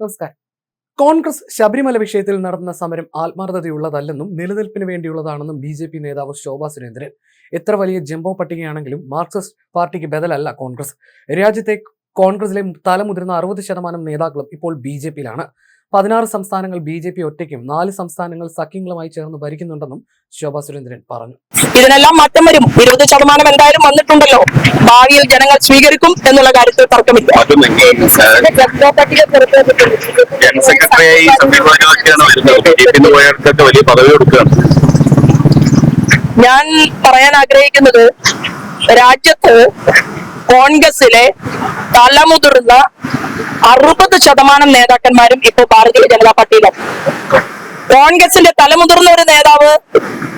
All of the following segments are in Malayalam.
നമസ്കാരം. കോൺഗ്രസ് ശബരിമല വിഷയത്തിൽ നടന്ന സമരം ആത്മാർത്ഥതയുള്ളതല്ലെന്നും നിലനിൽപ്പിന് വേണ്ടിയുള്ളതാണെന്നും ബി ജെ പി നേതാവ് ശോഭാ സുരേന്ദ്രൻ. എത്ര വലിയ ജംബോ പട്ടികയാണെങ്കിലും മാർക്സിസ്റ്റ് പാർട്ടിക്ക് ബദലല്ല കോൺഗ്രസ്. രാജ്യത്തെ കോൺഗ്രസിലെ തലമുതിർന്ന അറുപത് ശതമാനം നേതാക്കളും ഇപ്പോൾ ബി ജെ പിയിലാണ്. പതിനാറ് സംസ്ഥാനങ്ങൾ ബി ജെ പി ഒറ്റയ്ക്കും നാല് സംസ്ഥാനങ്ങൾ സഖ്യങ്ങളുമായി ചേർന്ന് ഭരിക്കുന്നുണ്ടെന്നും ശോഭാ സുരേന്ദ്രൻ പറഞ്ഞു. ഇതിനെല്ലാം മാറ്റം വരും. ഇരുപത് ശതമാനം എന്തായാലും വന്നിട്ടുണ്ടല്ലോ. ഭാവിയിൽ ജനങ്ങൾ സ്വീകരിക്കും എന്നുള്ള കാര്യത്തിൽ തർക്കമില്ല. ജനറൽ സെക്രട്ടറിയായി വലിയ പദവി കൊടുക്കുകയാണ്. ഞാൻ പറയാൻ ആഗ്രഹിക്കുന്നത് രാജ്യത്ത് കോൺഗ്രസിലെ തലമുതിർന്ന അറുപത് ശതമാനം നേതാക്കന്മാരും ഇപ്പോൾ ഭാരതീയ ജനതാ പാർട്ടിയിലാണ് കോൺഗ്രസിന്റെ തലമുതിർന്ന ഒരു നേതാവ്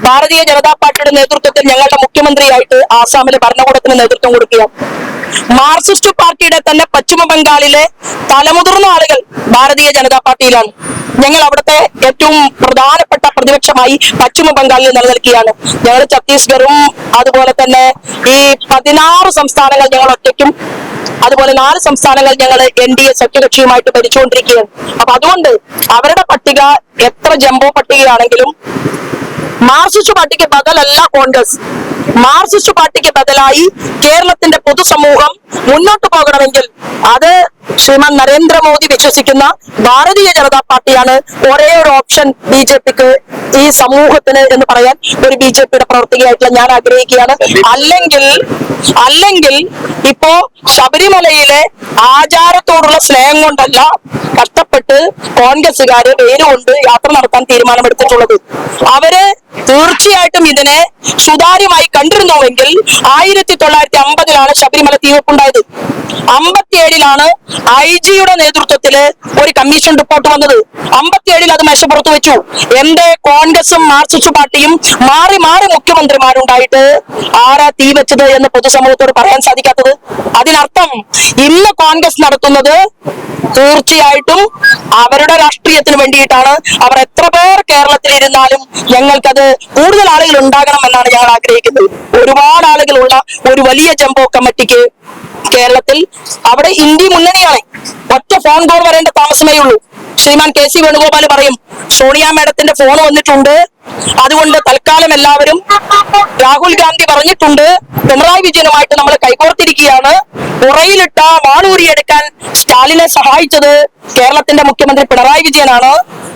ഭാരതീയ ജനതാ പാർട്ടിയുടെ നേതൃത്വത്തിൽ ഞങ്ങളുടെ മുഖ്യമന്ത്രിയായിട്ട് ആസാമിലെ ഭരണകൂടത്തിന് നേതൃത്വം കൊടുക്കുകയാണ്. മാർക്സിസ്റ്റ് പാർട്ടിയുടെ തന്നെ പശ്ചിമ ബംഗാളിലെ തലമുതിർന്ന ആളുകൾ ഭാരതീയ ജനതാ പാർട്ടിയിലാണ്. ഞങ്ങൾ അവിടുത്തെ ഏറ്റവും പ്രധാനപ്പെട്ട പ്രതിപക്ഷമായി പശ്ചിമ ബംഗാളിൽ നിലനിൽക്കുകയാണ്. ഞങ്ങൾ ഛത്തീസ്ഗറും അതുപോലെ തന്നെ ഈ പതിനാറ് സംസ്ഥാനങ്ങൾ ഞങ്ങൾ ഒറ്റയ്ക്കും അതുപോലെ നാല് സംസ്ഥാനങ്ങൾ ഞങ്ങൾ എൻ ഡി എ സഖ്യകക്ഷിയുമായിട്ട് ഭരിച്ചുകൊണ്ടിരിക്കുകയാണ്. അപ്പൊ അതുകൊണ്ട് അവരുടെ പട്ടിക എത്ര ജംബോ പട്ടികയാണെങ്കിലും മാർക്സിസ്റ്റ് പാർട്ടിക്ക് ബദലല്ല കോൺഗ്രസ്. മാർസിസ്റ്റ് പാർട്ടിക്ക് ബദലായി കേരളത്തിന്റെ പൊതുസമൂഹം മുന്നോട്ട് പോകണമെങ്കിൽ അത് ശ്രീമാൻ നരേന്ദ്രമോദി വിശ്വസിക്കുന്ന ഭാരതീയ ജനതാ പാർട്ടിയാണ് ഒരേ ഒരു ഓപ്ഷൻ ബി ജെ പിക്ക് ഈ സമൂഹത്തിന് എന്ന് പറയാൻ ഒരു ബി ജെ പിയുടെ പ്രവർത്തകയായിട്ടുള്ള ഞാൻ ആഗ്രഹിക്കുകയാണ്. അല്ലെങ്കിൽ അല്ലെങ്കിൽ ഇപ്പോ ശബരിമലയിലെ ആചാരത്തോടുള്ള സ്നേഹം കൊണ്ടല്ല കഷ്ടപ്പെട്ട് കോൺഗ്രസുകാര് പേരുകൊണ്ട് യാത്ര നടത്താൻ തീരുമാനമെടുത്തിട്ടുള്ളത്. അവർ തീർച്ചയായിട്ടും ഇതിനെ സുതാര്യമായി കണ്ടിരുന്നുവെങ്കിൽ ആയിരത്തി തൊള്ളായിരത്തി അമ്പതിലാണ് ശബരിമല തീവെപ്പുണ്ടായത്. അമ്പത്തിയേഴിലാണ് ഐ ജിയുടെ നേതൃത്വത്തിൽ ഒരു കമ്മീഷൻ റിപ്പോർട്ട് വന്നത്. അമ്പത്തിയേഴിൽ അത് മേശപ്പുറത്ത് വെച്ചു. എന്റെ കോൺഗ്രസും മാർക്സിസ്റ്റ് പാർട്ടിയും മാറി മാറി മുഖ്യമന്ത്രിമാരുണ്ടായിട്ട് ആരാ തീ വെച്ചത് എന്ന് പൊതുസമൂഹത്തോട് പറയാൻ സാധിക്കാത്തത്? അതിനർത്ഥം ഇന്ന് കോൺഗ്രസ് നടത്തുന്നത് തീർച്ചയായിട്ടും അവരുടെ രാഷ്ട്രീയത്തിന് വേണ്ടിയിട്ടാണ്. അവർ എത്ര പേർ കേരളത്തിൽ ഇരുന്നാലും ഞങ്ങൾക്കത് കൂടുതൽ ആളുകൾ ഉണ്ടാകണം എന്നാണ് ഞങ്ങൾ ആഗ്രഹിക്കുന്നത്. ഒരുപാട് ആളുകളുള്ള ഒരു വലിയ ജംബോ കമ്മിറ്റിക്ക് കേരളത്തിൽ അവിടെ ഇന്ത്യ മുന്നണിയാണ്. ഒറ്റ ഫോൺ കോൾ വരേണ്ട താമസമേ ഉള്ളൂ. ശ്രീമാൻ കെ സി വേണുഗോപാൽ പറയും സോണിയ മേഡത്തിന്റെ ഫോൺ വന്നിട്ടുണ്ട്. അതുകൊണ്ട് തൽക്കാലം എല്ലാവരും രാഹുൽ ഗാന്ധി പറഞ്ഞിട്ടുണ്ട് പിണറായി വിജയനുമായിട്ട് നമ്മൾ കൈകോർത്തിരിക്കുകയാണ്. പുറയിലിട്ട വാളൂരിയെടുക്കാൻ സ്റ്റാലിനെ സഹായിച്ചത് കേരളത്തിന്റെ മുഖ്യമന്ത്രി പിണറായി വിജയനാണ്.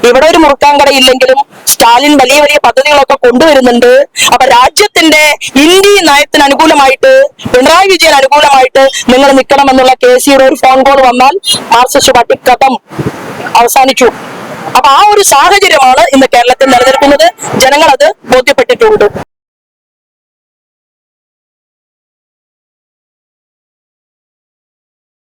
ഇവിടെ ഒരു മുറുക്കാൻ ഇല്ലെങ്കിലും സ്റ്റാലിൻ വലിയ വലിയ പദ്ധതികളൊക്കെ കൊണ്ടുവരുന്നുണ്ട്. അപ്പൊ രാജ്യത്തിന്റെ ഇന്ത്യ നയത്തിന് അനുകൂലമായിട്ട് പിണറായി വിജയൻ അനുകൂലമായിട്ട് നിങ്ങൾ നിൽക്കണം എന്നുള്ള കെ സിയുടെ ഒരു ഫോൺ കോൾ വന്നാൽ മാർക്സിസ്റ്റ് പാർട്ടി കഥം അവസാനിച്ചു. അപ്പൊ ആ ഒരു സാഹചര്യമാണ് ഇന്ന് കേരളത്തിൽ നിലനിൽക്കുന്നത്. ജനങ്ങൾ അത് ബോധ്യപ്പെട്ടിട്ടുണ്ട്.